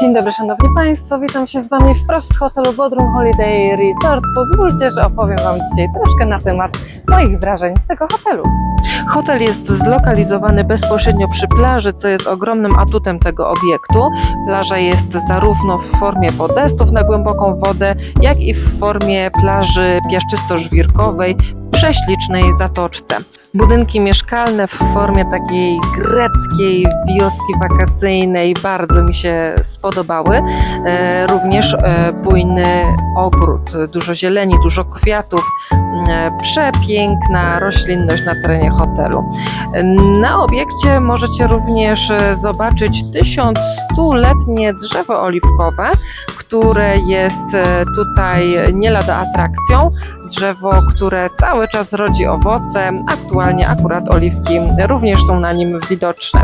Dzień dobry Szanowni Państwo, witam się z Wami wprost z hotelu Bodrum Holiday Resort. Pozwólcie, że opowiem Wam dzisiaj troszkę na temat moich wrażeń z tego hotelu. Hotel jest zlokalizowany bezpośrednio przy plaży, co jest ogromnym atutem tego obiektu. Plaża jest zarówno w formie podestów na głęboką wodę, jak i w formie plaży piaszczysto-żwirkowej prześlicznej zatoczce. Budynki mieszkalne w formie takiej greckiej wioski wakacyjnej bardzo mi się spodobały. E, również e, bujny ogród, dużo zieleni, dużo kwiatów, e, przepiękna roślinność na terenie hotelu. Na obiekcie możecie również zobaczyć 1100-letnie drzewo oliwkowe, które jest e, tutaj nie lada atrakcją. Drzewo, które cały czas rodzi owoce. Aktualnie akurat oliwki również są na nim widoczne.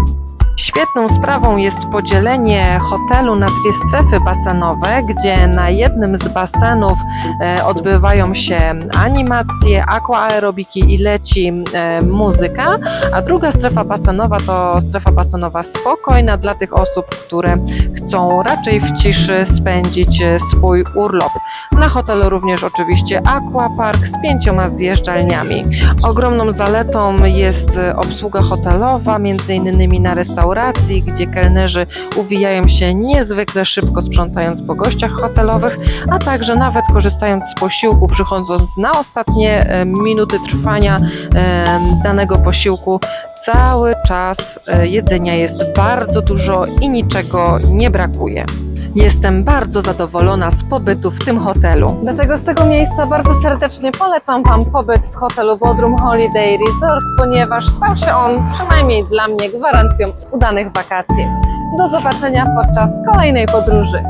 Świetną sprawą jest podzielenie hotelu na dwie strefy basenowe, gdzie na jednym z basenów e, odbywają się animacje, aquaerobiki i leci e, muzyka, a druga strefa basenowa to strefa basenowa spokojna dla tych osób, które chcą raczej w ciszy spędzić e, swój urlop. Na hotelu również oczywiście aquapark z pięcioma zjeżdżalniami. Ogromną zaletą jest obsługa hotelowa, między innymi na restauracji, gdzie kelnerzy uwijają się niezwykle szybko sprzątając po gościach hotelowych, a także nawet korzystając z posiłku, przychodząc na ostatnie e, minuty trwania e, danego posiłku. Cały czas e, jedzenia jest bardzo dużo i niczego nie brakuje. Jestem bardzo zadowolona z pobytu w tym hotelu. Dlatego z tego miejsca bardzo serdecznie polecam Wam pobyt w hotelu Bodrum Holiday Resort, ponieważ stał się on przynajmniej dla mnie gwarancją udanych wakacji. Do zobaczenia podczas kolejnej podróży.